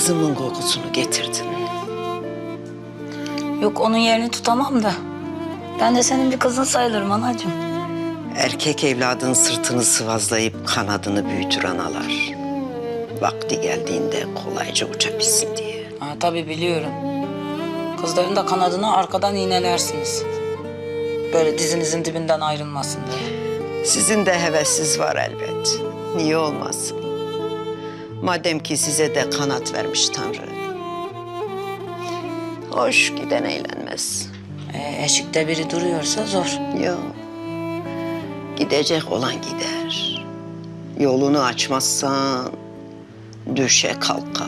kızımın kokusunu getirdin. Yok onun yerini tutamam da. Ben de senin bir kızın sayılırım anacığım. Erkek evladın sırtını sıvazlayıp kanadını büyütür analar. Vakti geldiğinde kolayca uçabilsin diye. Ha, tabii biliyorum. Kızların da kanadını arkadan iğnelersiniz. Böyle dizinizin dibinden ayrılmasın diye. Sizin de hevesiz var elbet. Niye olmasın? Madem ki size de kanat vermiş Tanrı. Hoş giden eğlenmez. E, eşikte biri duruyorsa zor. Yok. Gidecek olan gider. Yolunu açmazsan düşe kalka,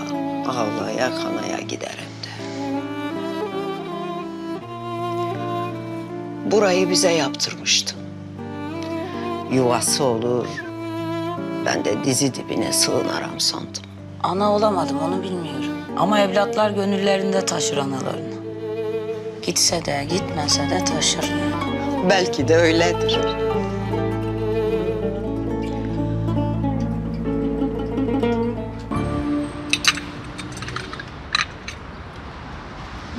ağlaya kanaya gider hem de. Burayı bize yaptırmıştın. Yuvası olur, ben de dizi dibine sığınarım sandım. Ana olamadım onu bilmiyorum. Ama evlatlar gönüllerinde taşır analarını. Gitse de gitmese de taşır. Belki de öyledir.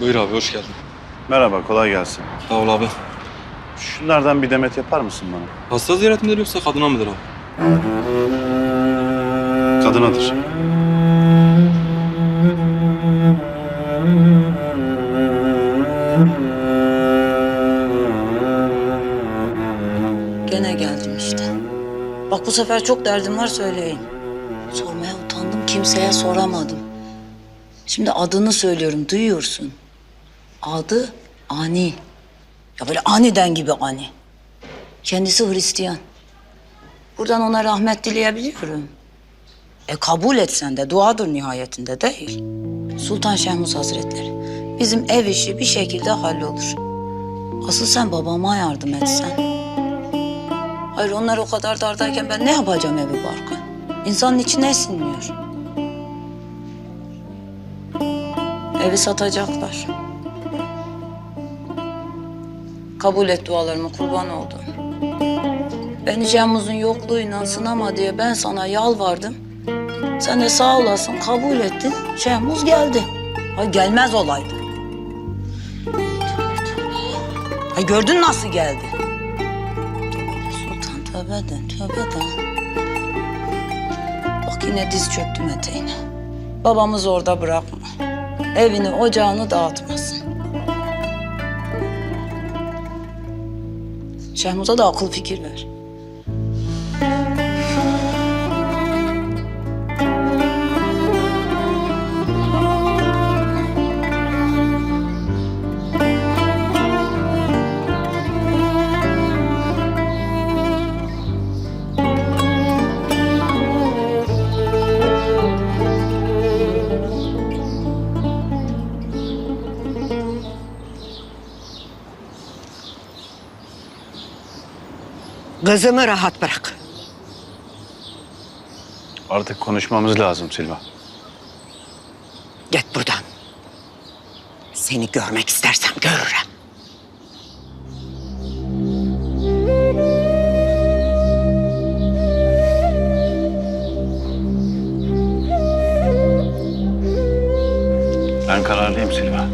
Buyur abi hoş geldin. Merhaba, kolay gelsin. Sağ ol abi. Şunlardan bir demet yapar mısın bana? Hasta ziyaretinde yoksa kadına mıdır abi? Kadınadır. Gene geldim işte. Bak bu sefer çok derdim var söyleyeyim. Sormaya utandım kimseye soramadım. Şimdi adını söylüyorum duyuyorsun. Adı Ani. Ya böyle aniden gibi ani. Kendisi Hristiyan. Buradan ona rahmet dileyebiliyorum. E kabul etsen de duadır nihayetinde değil. Sultan Şehmuz Hazretleri. Bizim ev işi bir şekilde hallolur. Asıl sen babama yardım etsen. Hayır onlar o kadar dardayken ben ne yapacağım evi barkı? İnsanın içine sinmiyor. Evi satacaklar. Kabul et dualarımı kurban oldum. Beni Cemmuz'un yokluğuyla sınama diye ben sana yalvardım. Sen de sağ olasın kabul ettin. Şehmuz geldi. Ay gelmez olaydı. Ay gördün nasıl geldi? Sultan tövbeden tövbeden. Bak yine diz çöktüm eteğine. Babamız orada bırakma. Evini ocağını dağıtmasın. Şehmuz'a da akıl fikir ver. Kızımı rahat bırak. Artık konuşmamız lazım Silva. Git buradan. Seni görmek istersem görürüm. Ben kararlıyım Silva.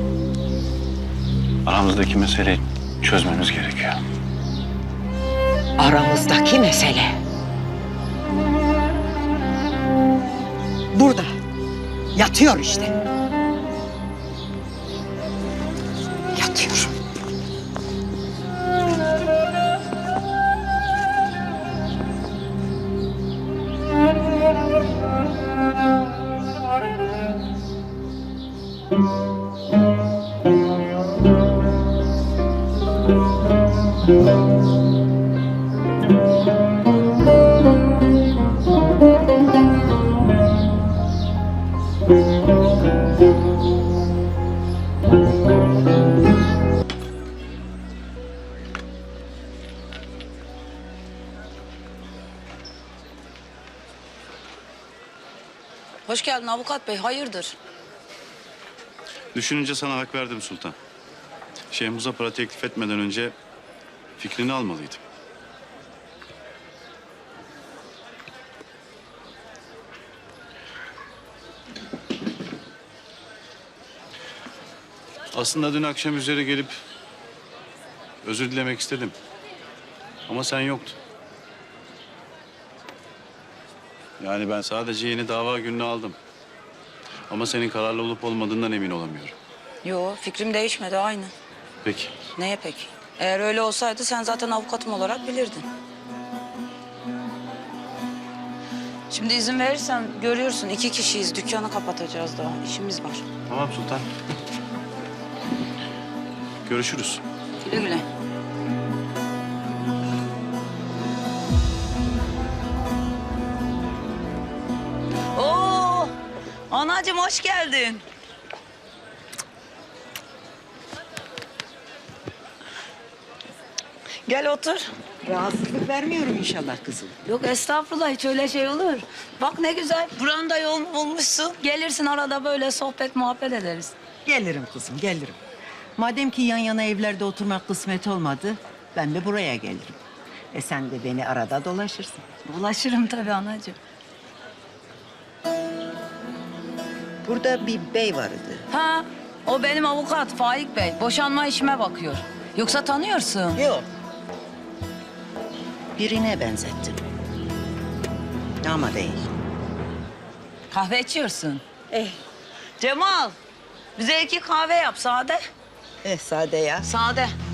Aramızdaki meseleyi çözmemiz gerekiyor. Aramızdaki mesele. Burada. Yatıyor işte. Yatıyor. Hoş geldin avukat bey, hayırdır? Düşününce sana hak verdim Sultan. Şehmuz'a para teklif etmeden önce fikrini almalıydım. Aslında dün akşam üzeri gelip özür dilemek istedim. Ama sen yoktun. Yani ben sadece yeni dava gününü aldım. Ama senin kararlı olup olmadığından emin olamıyorum. Yo fikrim değişmedi aynı. Peki. Neye peki? Eğer öyle olsaydı sen zaten avukatım olarak bilirdin. Şimdi izin verirsen görüyorsun iki kişiyiz. Dükkanı kapatacağız daha. İşimiz var. Tamam Sultan. Görüşürüz. Güle güle. Oo! Anacığım hoş geldin. Gel otur. Rahatsızlık vermiyorum inşallah kızım. Yok estağfurullah hiç öyle şey olur. Bak ne güzel branda yolunu bulmuşsun. Gelirsin arada böyle sohbet muhabbet ederiz. Gelirim kızım, gelirim. Madem ki yan yana evlerde oturmak kısmet olmadı, ben de buraya gelirim. E sen de beni arada dolaşırsın. Bulaşırım tabii anacığım. Burada bir bey vardı. Ha o benim avukat Faik Bey. Boşanma işime bakıyor. Yoksa tanıyorsun. Yok. Birine benzettim. Ama değil. Kahve içiyorsun. Eh. Cemal bize iki kahve yap sade. Eh sade ya. Sade.